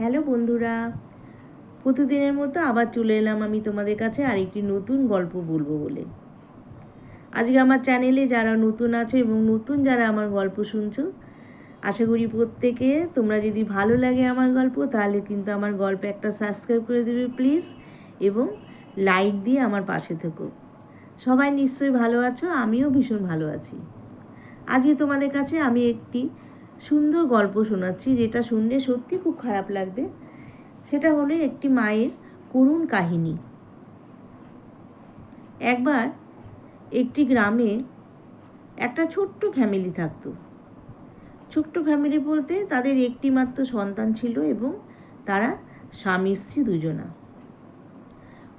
Hello বন্ধুরা, প্রতিদিনের মতো আবার চলে এলাম আমি তোমাদের কাছে আর একটি নতুন গল্প বলব বলে। আজকে আমার চ্যানেলে যারা নতুন আছো এবং নতুন যারা আমার গল্প শুনছো, আশা করি প্রত্যেকে তোমরা যদি ভালো লাগে আমার গল্প, তাহলে কিন্তু আমার গল্প একটা সাবস্ক্রাইব করে দেবে প্লিজ এবং লাইক দিয়ে আমার পাশে থেকো। সবাই নিশ্চয়ই ভালো আছো, আমিও ভীষণ ভালো আছি। আজকে তোমাদের কাছে আমি একটি সুন্দর গল্প শোনাচ্ছি, যেটা শুনলে সত্যি খুব খারাপ লাগবে। সেটা হলো একটি মায়ের করুণ কাহিনী। একবার একটি গ্রামে একটা ছোট্ট ফ্যামিলি থাকতো। ছোট্ট ফ্যামিলি বলতে তাদের একটি মাত্র সন্তান ছিল এবং তারা স্বামী, স্ত্রী দুজনা।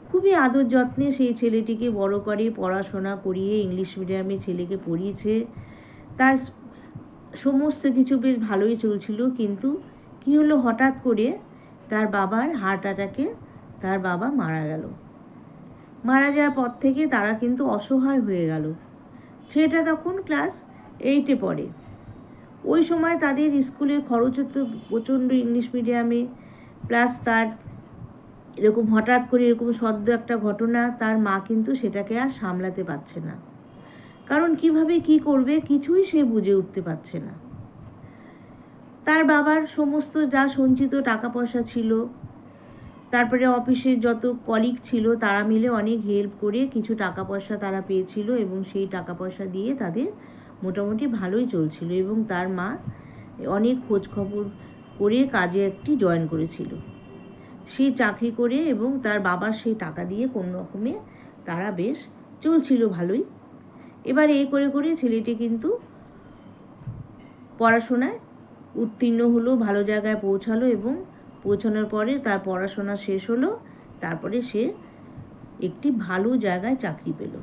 খুবই আদর যত্নে সেই ছেলেটিকে বড় করে পড়াশোনা করিয়ে ইংলিশ মিডিয়ামে ছেলেকে পড়িয়েছে। তার সমস্ত কিছু বেশ ভালোই চলছিল, কিন্তু কী হলো হঠাৎ করে তার বাবার হার্ট অ্যাটাকে তার বাবা মারা গেল। মারা যাওয়ার পর থেকে তারা কিন্তু অসহায় হয়ে গেল। ছেলেটা তখন ক্লাস এইটে পড়ে। ওই সময় তাদের স্কুলের খরচ তো প্রচণ্ড ইংলিশ মিডিয়ামে প্লাস তার এরকম হঠাৎ করে এরকম সদ্য একটা ঘটনা, তার মা কিন্তু সেটাকে আর সামলাতে পারছে না। কারণ কীভাবে কি করবে কিছুই সে বুঝে উঠতে পারছে না। তার বাবার সমস্ত যা সঞ্চিত টাকা পয়সা ছিল, তারপরে অফিসের যত কলিগ ছিল, তারা মিলে অনেক হেল্প করে কিছু টাকা পয়সা তারা পেয়েছিল এবং সেই টাকা পয়সা দিয়ে তাদের মোটামুটি ভালোই চলছিল এবং তার মা অনেক খোঁজ খবর করে কাজে একটি জয়েন করেছিল। সে চাকরি করে এবং তার বাবার সেই টাকা দিয়ে কোনো রকমে তারা বেশ চলছিল ভালোই। এবার এই করে করে ছেলেটি কিন্তু পড়াশোনায় উত্তীর্ণ হলো, ভালো জায়গায় পৌঁছালো এবং পৌঁছানোর পরে তার পড়াশোনা শেষ হলো। তারপরে সে একটি ভালো জায়গায় চাকরি পেল।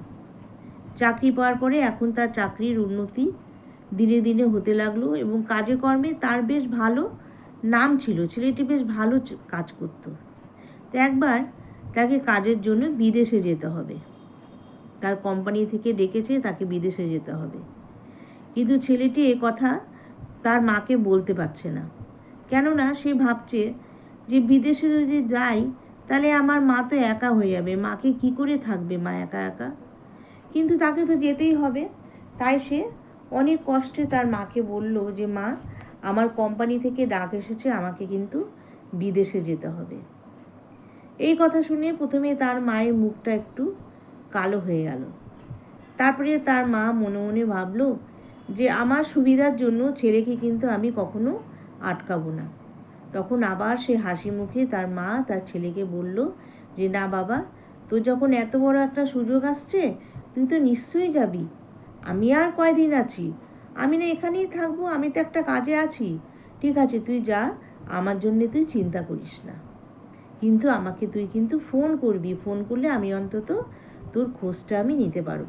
চাকরি পাওয়ার পরে এখন তার চাকরির উন্নতি দিনে দিনে হতে লাগল এবং কাজে কর্মে তার বেশ ভালো নাম ছিল। ছেলেটি বেশ ভালো কাজ করত। তো একবার তাকে কাজের জন্য বিদেশে যেতে হবে। তার কোম্পানি থেকে ডেকেছে, তাকে বিদেশে যেতে হবে। কিন্তু ছেলেটি এ কথা তার মাকে বলতে পারছে না। কেননা সে ভাবছে যে বিদেশে যদি যাই, তাহলে আমার মা তো একা হয়ে যাবে। মাকে কি করে থাকবে মা একা একা? কিন্তু তাকে তো যেতেই হবে। তাই সে অনেক কষ্টে তার মাকে বলল যে, মা, আমার কোম্পানি থেকে ডাক এসেছে, আমাকে কিন্তু বিদেশে যেতে হবে। এই কথা শুনে প্রথমে তার মায়ের মুখটা একটু কালো হয়ে গেল। তারপরে তার মা মনে মনে ভাবলো যে আমার সুবিধার জন্য ছেলেকে কিন্তু আমি কখনো আটকাবো না। তখন আবার সে হাসি মুখে তার মা তার ছেলেকে বলল যে, না বাবা, তোর যখন এত বড় একটা সুযোগ আসছে, তুই তো নিশ্চয়ই যাবি। আমি আর কয়দিন আছি? আমি না এখানেই থাকব, আমি তো একটা কাজে আছি। ঠিক আছে, তুই যা, আমার জন্যে তুই চিন্তা করিস না। কিন্তু আমাকে তুই কিন্তু ফোন করবি। ফোন করলে আমি অন্তত তোর খোঁজটা আমি নিতে পারব।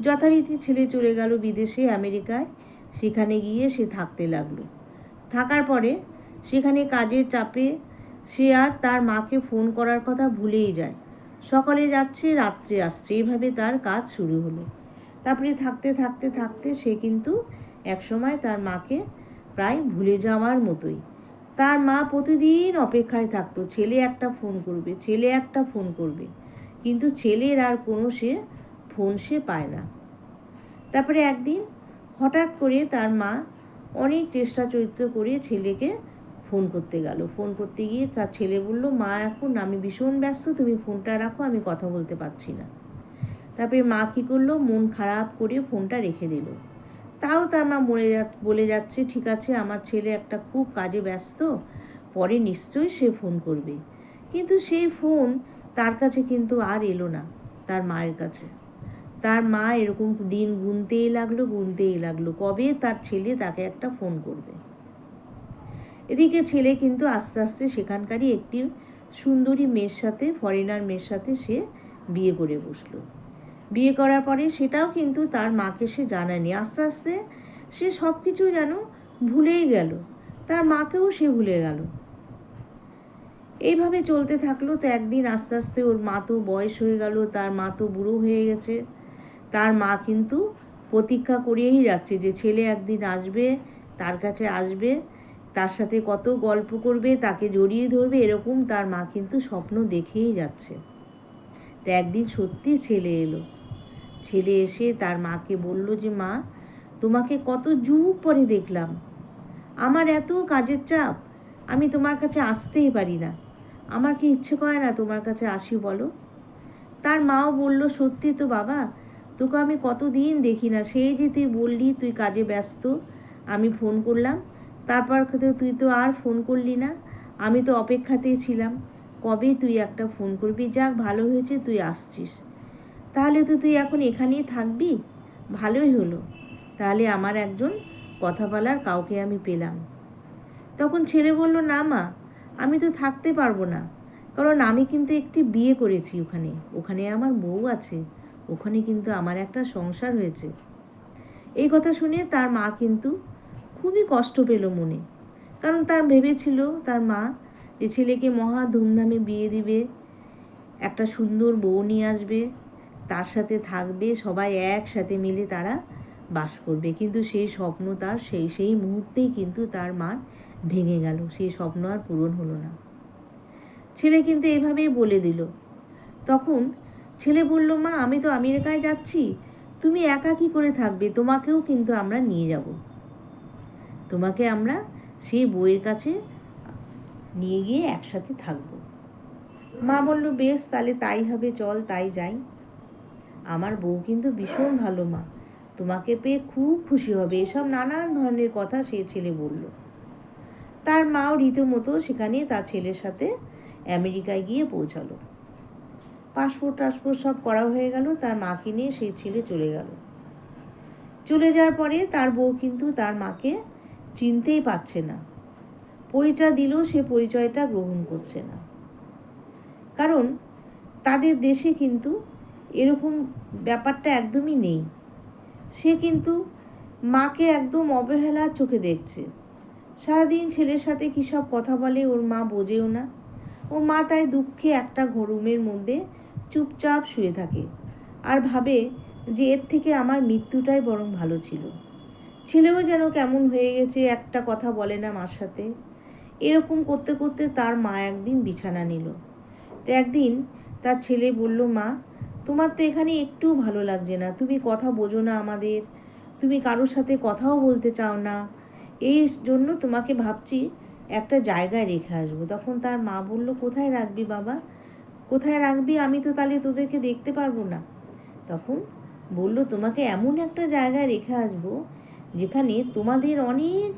যথারীতি ছেলে চলে গেল বিদেশে, আমেরিকায়। সেখানে গিয়ে সে থাকতে লাগল। থাকার পরে সেখানে কাজের চাপে সে আর তার মাকে ফোন করার কথা ভুলেই যায়। সকালে যাচ্ছে, রাত্রে আসছে। এইভাবে তার কাজ শুরু হলো। তারপরে থাকতে থাকতে থাকতে সে কিন্তু একসময় তার মাকে প্রায় ভুলে যাওয়ার মতোই। তার মা প্রতিদিন অপেক্ষায় থাকতো, ছেলে একটা ফোন করবে, ছেলে একটা ফোন করবে। কিন্তু ছেলের আর কোনো সে ফোন সে পায় না। তারপরে একদিন হঠাৎ করে তার মা অনেক চেষ্টা চরিত্র করে ছেলেকে ফোন করতে গেল। ফোন করতে গিয়ে তার ছেলে বলল, মা, এখন আমি ভীষণ ব্যস্ত, তুমি ফোনটা রাখো, আমি কথা বলতে পারছি না। তারপরে মা কী করল, মন খারাপ করে ফোনটা রেখে দিল। তাও তার মা বলে যা, বলে যাচ্ছে, ঠিক আছে, আমার ছেলে একটা খুব কাজে ব্যস্ত, পরে নিশ্চয়ই সে ফোন করবে। কিন্তু সেই ফোন তার কাছে কিন্তু আর এলো না, তার মায়ের কাছে। তার মা এরকম দিন গুনতেই লাগল গুনতেই লাগল। কবে তার ছেলে তাকে একটা ফোন করবে? এদিকে ছেলে কিন্তু আস্তে আস্তে সেখানকারই একটি সুন্দরী মেয়ের সাথে ফরেনার মেয়ের সাথে সে বিয়ে করে বসল। বিয়ে করার পরে সেটাও কিন্তু তার মাকে সে জানায়নি। আস্তে আস্তে সে সব কিছু যেন ভুলেই গেল। তার মাকেও সে ভুলে গেল। এইভাবে চলতে থাকল তো একদিন আস্তে আস্তে ওর মা তো বয়স হয়ে গেল, তার মা তো বুড়ো হয়ে গেছে। তার মা কিন্তু প্রতীক্ষা করিয়েই যাচ্ছে যে ছেলে একদিন আসবে, তার কাছে আসবে, তার সাথে কত গল্প করবে, তাকে জড়িয়ে ধরবে, এরকম তার মা কিন্তু স্বপ্ন দেখেই যাচ্ছে। তো একদিন সত্যি ছেলে এলো। ছেলে এসে তার মাকে বলল যে, মা, তোমাকে কত যুগ পরে দেখলাম। আমার এত কাজের চাপ, আমি তোমার কাছে আসতেই পারি না। আমার কি ইচ্ছে করে না তোমার কাছে আসি, বলো। তার মাও বলল, সত্যি তো বাবা, তোকে আমি কতদিন দেখি না। সেই যে তুই বললি তুই কাজে ব্যস্ত, আমি ফোন করলাম। তারপর তুই তো আর ফোন করলি না। আমি তো অপেক্ষাতেই ছিলাম। কবে তুই একটা ফোন করবি? যাক, ভালো হয়েছে তুই আসছিস। তাহলে তো তুই এখন এখানেই থাকবি? ভালোই হলো। তাহলে আমার একজন কথা বলার কাউকে আমি পেলাম। তখন ছেলে বলল, না মা আমি তো থাকতে পারব না। কারণ আমি কিন্তু একটি বিয়ে করেছি ওখানে। ওখানে আমার বউ আছে। ওখানে কিন্তু আমার একটা সংসার হয়েছে। এই কথা শুনে তার মা কিন্তু খুবই কষ্ট পেল মনে। কারণ তার ভেবেছিল, তার মা যে ছেলেকে মহা ধুমধামে বিয়ে দিবে, একটা সুন্দর বউ নিয়ে আসবে, তার সাথে থাকবে, সবাই একসাথে মিলে তারা বাস করবে। কিন্তু সেই স্বপ্ন তার, সেই সেই মুহূর্তেই কিন্তু তার মার ভেঙে গেল, সেই স্বপ্ন আর পূরণ হলো না। ছেলে কিন্তু এভাবেই বলে দিল। তখন ছেলে বলল, মা, আমি তো আমেরিকায় যাচ্ছি। তুমি একা কি করে থাকবে? তোমাকেও কিন্তু আমরা নিয়ে যাব। তোমাকে আমরা সেই বইয়ের কাছে নিয়ে গিয়ে একসাথে থাকব। মা বলল, বেশ, তাহলে তাই হবে, চল, তাই যাই। আমার বউ কিন্তু ভীষণ ভালো মা। তোমাকে পেয়ে খুব খুশি হবে। এসব নানান ধরনের কথা সে ছেলে বলল। তার মাও রীতিমতো সেখানে তার ছেলের সাথে আমেরিকায় গিয়ে পৌঁছালো। পাসপোর্ট টাসপোর্ট সব করা হয়ে গেল, তার মাকে নিয়ে সেই ছেলে চলে গেল। চলে যাওয়ার পরে তার বউ কিন্তু তার মাকে চিনতেই পারছে না। পরিচয় দিলেও সে পরিচয়টা গ্রহণ করছে না। কারণ তাদের দেশে কিন্তু এরকম ব্যাপারটা একদমই নেই। সে কিন্তু মাকে একদম অবহেলার চোখে দেখছে। সারাদিন ছেলের সাথে কী সব কথা বলে, ওর মা বোঝেও না। ও মা তাই দুঃখে একটা রুমের মধ্যে চুপচাপ শুয়ে থাকে আর ভাবে যে এর থেকে আমার মৃত্যুটাই বরং ভালো ছিল। ছেলেও যেন কেমন হয়ে গেছে, একটা কথা বলে না মার সাথে। এরকম করতে করতে তার মা একদিন বিছানা নিল। তো একদিন তার ছেলে বলল, মা, তোমার তো এখানে একটু ভালো লাগছে না। তুমি কথা বোঝো না আমাদের। তুমি কারোর সাথে কথাও বলতে চাও না। এই জন্য তোমাকে ভাবছি একটা জায়গায় রেখে আসব। তখন তার মা বলল, কোথায় রাখবি বাবা? কোথায় রাখবি? আমি তো তাহলে তোদেরকে দেখতে পারব না। তখন বলল, তোমাকে এমন একটা জায়গায় রেখে আসব যেখানে তোমাদের অনেক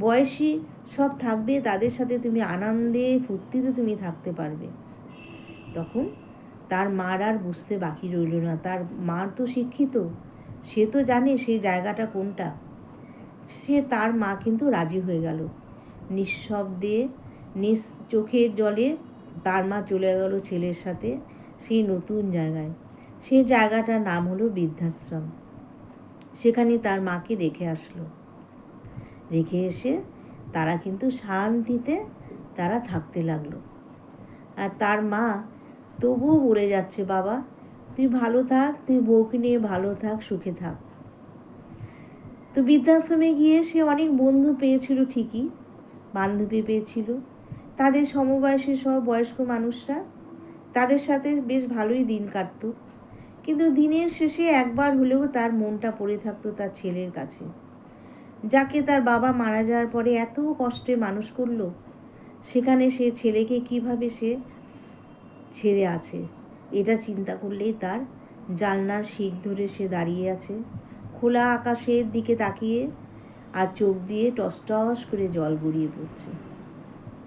বয়সী সব থাকবে, তাদের সাথে তুমি আনন্দে, ফুর্তিতে তুমি থাকতে পারবে। তখন তার মার আর বুঝতে বাকি রইল না। তার মার তো শিক্ষিত, সে তো জানে সেই জায়গাটা কোনটা। সে তার মা কিন্তু রাজি হয়ে গেল। নিঃশব্দে, নিঃ চোখে জলে তার মা চলে গেল ছেলের সাথে সেই নতুন জায়গায়। সেই জায়গাটার নাম হলো বৃদ্ধাশ্রম। সেখানে তার মাকে রেখে আসলো। রেখে এসে তারা কিন্তু শান্তিতে তারা থাকতে লাগল। আর তার মা, তবুও বলে যাচ্ছে বাবা, তুই ভালো থাক, তুই বউকে নিয়ে ভালো থাক, সুখে থাক। তো বৃদ্ধাশ্রমে গিয়ে সে অনেক বন্ধু পেয়েছিল ঠিকই, বান্ধবী পেয়েছিল। তাদের সমবয়সী সব বয়স্ক মানুষরা তাদের সাথে বেশ ভালোই দিন কাটত। কিন্তু দিনের শেষে একবার হলেও তার মনটা পড়ে থাকতো তার ছেলের কাছে। যাকে তার বাবা মারা যাওয়ার পরে এত কষ্টে মানুষ করল, সেখানে সে ছেলেকে কীভাবে সে ছেড়ে আছে, এটা চিন্তা করলেই তার জানলার শিক ধরে সে দাঁড়িয়ে আছে। খোলা আকাশের দিকে তাকিয়ে আর চোখ দিয়ে টস টস করে জল গড়িয়ে পড়ছে।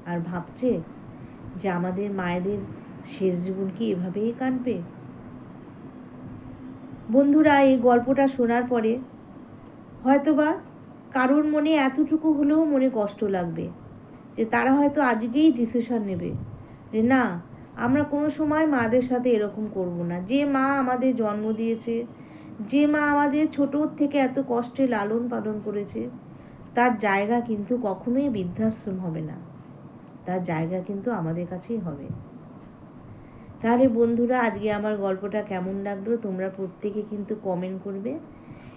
আর ভাবছে যে আমাদের মায়েদের শেষ জীবন কি এভাবেই কাটবে? বন্ধুরা, এই গল্পটা শোনার পরে হয়তোবা কারোর মনে এতটুকু হলেও মনে কষ্ট লাগবে যে তারা হয়তো আজকেই ডিসিশন নেবে যে না, আমরা কোনো সময় মাদের সাথে এরকম করব না। যে মা আমাদের জন্ম দিয়েছে যে মা আমাদের ছোটোর থেকে এত কষ্টে লালন পালন করেছে, তার জায়গা কিন্তু কখনোই বৃদ্ধাশ্রম হবে না। তার জায়গা কিন্তু আমাদের কাছেই হবে। তাহলে বন্ধুরা, আজকে আমার গল্পটা কেমন লাগল তোমরা প্রত্যেকে কিন্তু কমেন্ট করবে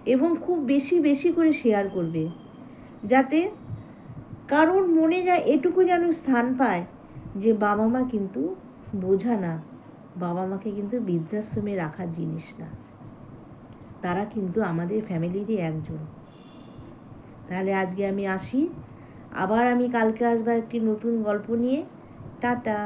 এবং খুব বেশি বেশি করে শেয়ার করবে। যাতে কারোর মনে যা এটুকু যেন স্থান পায় যে বাবা মা কিন্তু বোঝা না, বাবা মাকে কিন্তু বৃদ্ধাশ্রমে রাখার জিনিস না। তারা কিন্তু আমাদের ফ্যামিলিরই একজন। তাহলে আজকে আমি আসি। আবার আমি কালকে আসব একটি নতুন গল্প নিয়ে। টাটা।